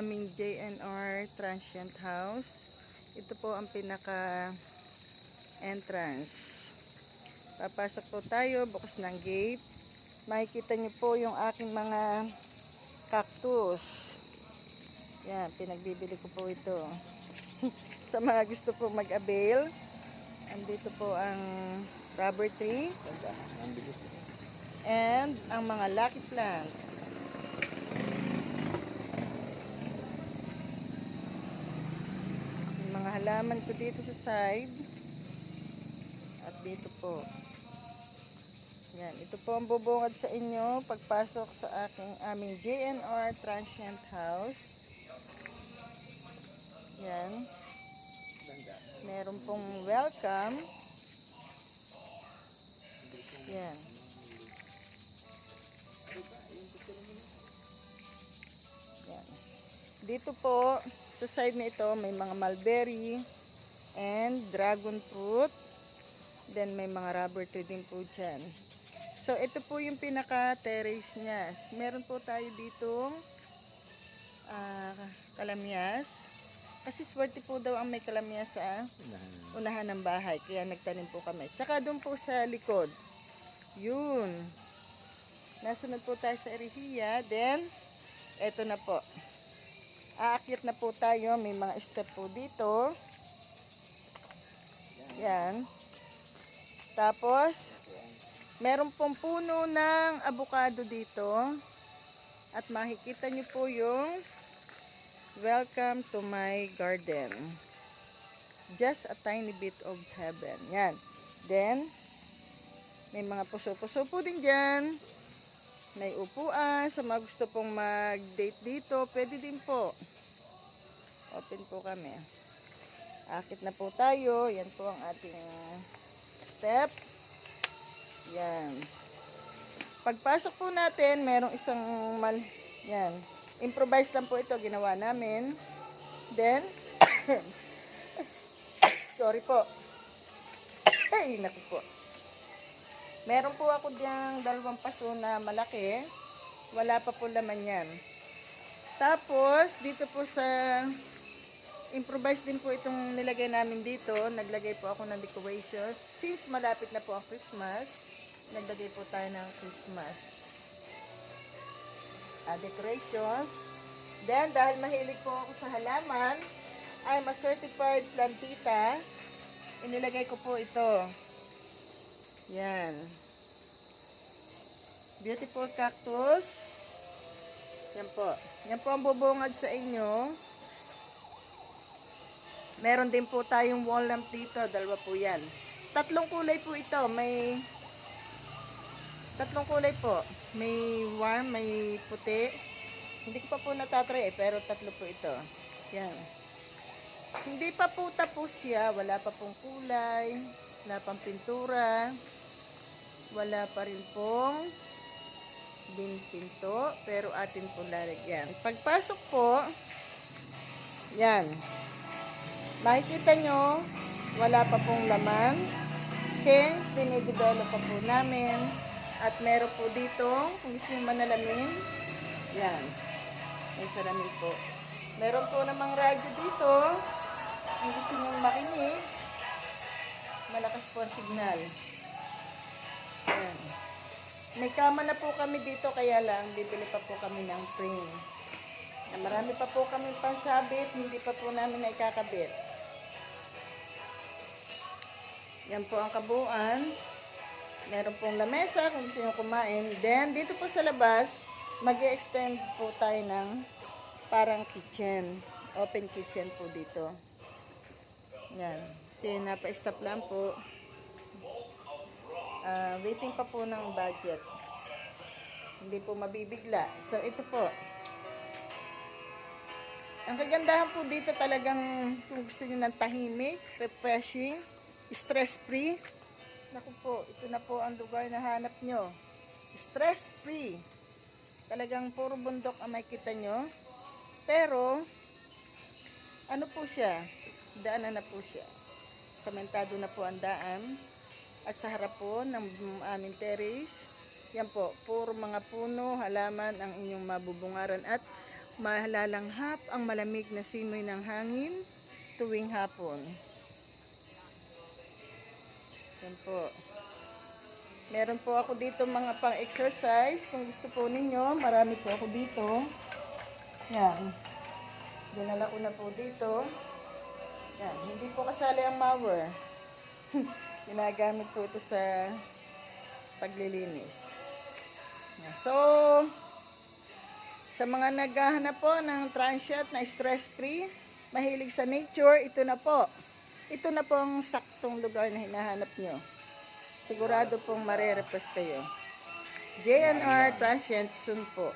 aming JNR Transient House. Ito po ang pinaka entrance. Papasok po tayo, bukas ng gate. Makikita niyo po yung aking mga cactus. Yan, pinagbibili ko po ito. Sa mga gusto po mag-avail, andito po ang rubber tree and ang mga lucky plant. Yung mga halaman ko dito sa side at dito po. Yan, ito po ang bubungad sa inyo pagpasok sa aking aming JNR Transient House. Yan. Meron pong welcome. Yan. Yan. Dito po, sa side na ito, may mga mulberry and dragon fruit. Then may mga rubber tree din po dyan. So ito po yung pinaka-terrace niya. Meron po tayo ditong ah, kalamyas. Kasi swerte po daw ang may kalamyas sa unahan ng bahay. Kaya nagtanim po kami. Tsaka doon po sa likod. Yun. Nasunod po tayo sa Erihiya. Then, eto na po. Aakyat na po tayo. May mga step po dito. Yan. Tapos, meron pong puno ng abukado dito. At makikita nyo po yung Welcome to my garden. Just a tiny bit of heaven. Yan. Then, may mga puso-puso po din dyan. May upuan. Sa mga gusto pong mag-date dito, pwede din po. Open po kami. Akit na po tayo. Yan po ang ating step. Yan. Pagpasok po natin, merong isang mal... Yan. Improvise lang po ito, ginawa namin. Then, sorry po. Ay, naku po. Meron po ako diyang dalawang paso na malaki. Wala pa po laman yan. Tapos, dito po sa improvise din po itong nilagay namin dito. Naglagay po ako ng decorations. Since malapit na po ang Christmas, naglagay po tayo ng Christmas uh, decorations. Then, dahil mahilig po ako sa halaman, I'm a certified plantita. Inilagay ko po ito. Yan. Beautiful cactus. Yan po. Yan po ang bubungad sa inyo. Meron din po tayong lamp dito. Dalawa po yan. Tatlong kulay po ito. May tatlong kulay po. May warm, may puti. Hindi ko pa po natatry eh, pero tatlo po ito. Yan. Hindi pa po tapos siya. Wala pa pong kulay. Wala pang pintura. Wala pa rin pong binpinto. Pero atin po lalagyan. Pagpasok po, yan. Makikita nyo, wala pa pong laman. Since dinidevelop pa po namin, at meron po dito, kung gusto nyo manalamin, yan. May salamin po. Meron po namang radyo dito. Kung gusto nyo makinig, malakas po ang signal. May kama na po kami dito, kaya lang, bibili pa po kami ng frame. Na marami pa po kami pansabit, hindi pa po namin na ikakabit. Yan po ang kabuuan. Meron pong lamesa kung gusto nyo kumain. Then, dito po sa labas, mag extend po tayo ng parang kitchen. Open kitchen po dito. Yan. Kasi napa-stop lang po. Ah, waiting pa po ng budget. Hindi po mabibigla. So, ito po. Ang kagandahan po dito talagang kung gusto nyo ng tahimik, refreshing, stress-free, Naku po, ito na po ang lugar na hanap nyo. Stress-free. Talagang puro bundok ang makita nyo. Pero, ano po siya? Daanan na po siya. Samentado na po ang daan. At sa harap po ng aming terrace, yan po, puro mga puno, halaman ang inyong mabubungaran. At Malalanghap ang malamig na simoy ng hangin tuwing hapon. Yan po. Meron po ako dito mga pang-exercise. Kung gusto po ninyo, marami po ako dito. Yan. Dinala ko na po dito. Yan. Hindi po kasali ang mower. Ginagamit po ito sa paglilinis. So, sa mga naghahanap po ng transient na stress-free, mahilig sa nature, ito na po. Ito na po ang saktong lugar na hinahanap nyo. Sigurado pong marerepress kayo. JNR Transient soon po.